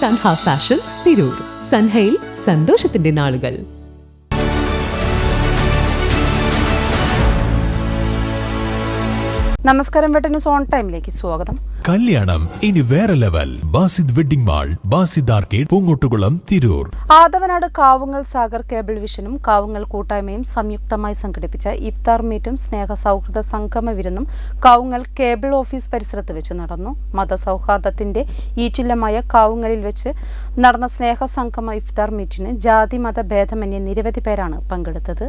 Sanha fashions Tirur. സൻഹയിൽ സന്തോഷത്തിന്റെ നാളുകൾ. നമസ്കാരം വെട്ടന്യൂസ് ഓൺ ടൈമിലേക്ക് സ്വാഗതം. കല്യാണം ഇനി വേറെ level. Basid wedding mall Basid arcade Poongottukulam Tirur. Athavanad Kavungal Sagar cable വിഷനും Kavungal കൂട്ടായ്മയും സംയുക്തമായി സംഘടിപ്പിച്ച ഇഫ്താർ മീറ്റും സ്നേഹ സൗഹൃദ സംഗമ വിരുന്നും കാവുങ്ങൽ കേബിൾ ഓഫീസ് പരിസരത്ത് വെച്ച് നടന്നു. മതസൗഹാർദ്ദത്തിന്റെ ഈറ്റില്ലമായ കാവുങ്ങലിൽ വെച്ച് നടന്ന സ്നേഹ സംഗമ ഇഫ്താർ മീറ്റിന് ജാതി മത ഭേദമന്യേ നിരവധി പേരാണ് പങ്കെടുത്തത്.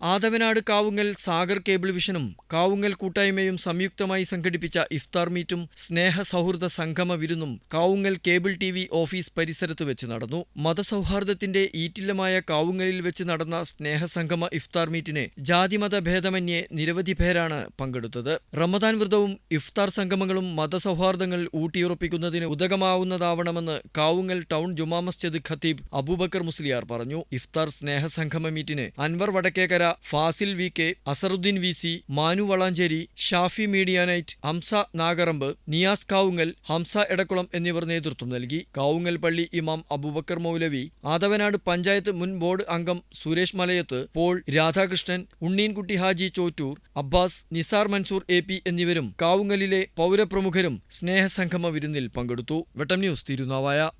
ആദവനാട് കാവുങ്ങൽ സാഗർ കേബിൾ വിഷനും കാവുങ്ങൽ കൂട്ടായ്മയും സംയുക്തമായി സംഘടിപ്പിച്ച ഇഫ്താർ മീറ്റും സ്നേഹ സൗഹൃദ സംഗമ വിരുന്നും Kavungal cable T V office പരിസരത്ത് വെച്ച് നടന്നു. മതസൗഹാർദ്ദത്തിന്റെ ഈറ്റില്ലമായ കാവുങ്ങലിൽ വെച്ച് നടന്ന സ്നേഹ സംഗമ ഇഫ്താർ മീറ്റിന് ജാതിമത ഭേദമന്യേ നിരവധി പേരാണ് പങ്കെടുത്തത്. റമദാൻ വ്രതവും ഇഫ്താർ സംഗമങ്ങളും മതസൗഹാർദ്ദങ്ങൾ ഊട്ടിയുറപ്പിക്കുന്നതിന് ഉദകമാവുന്നതാവണമെന്ന് കാവുങ്ങൽ ടൗൺ ജുമാ മസ്ജിദ് ഖത്തീബ് അബൂബക്കർ മുസ്ലിയാർ പറഞ്ഞു. ഇഫ്താർ സ്നേഹ സംഗമ മീറ്റിന് Anwar Vadakkekara Fasil V K Azharuddin V C Manu Valanchery Shafi media night Hamsa Nagaramb Niyas Kavungal Hamsa Edakkulam എന്നിവർ നേതൃത്വം നൽകി. കാവുങ്ങൽ പള്ളി ഇമാം അബൂബക്കർ മൗലവി ആദവനാട് പഞ്ചായത്ത് മുൻ ബോർഡ് അംഗം Suresh Malayath Paul Radhakrishnan Unneenkutty Haji Chottur Abbas Nizar Mansoor A P എന്നിവരും കാവുങ്ങലിലെ പൗരപ്രമുഖരും സ്നേഹസംഗമ വിരുന്നിൽ പങ്കെടുത്തു. വെട്ടം ന്യൂസ് തിരുനാവായ.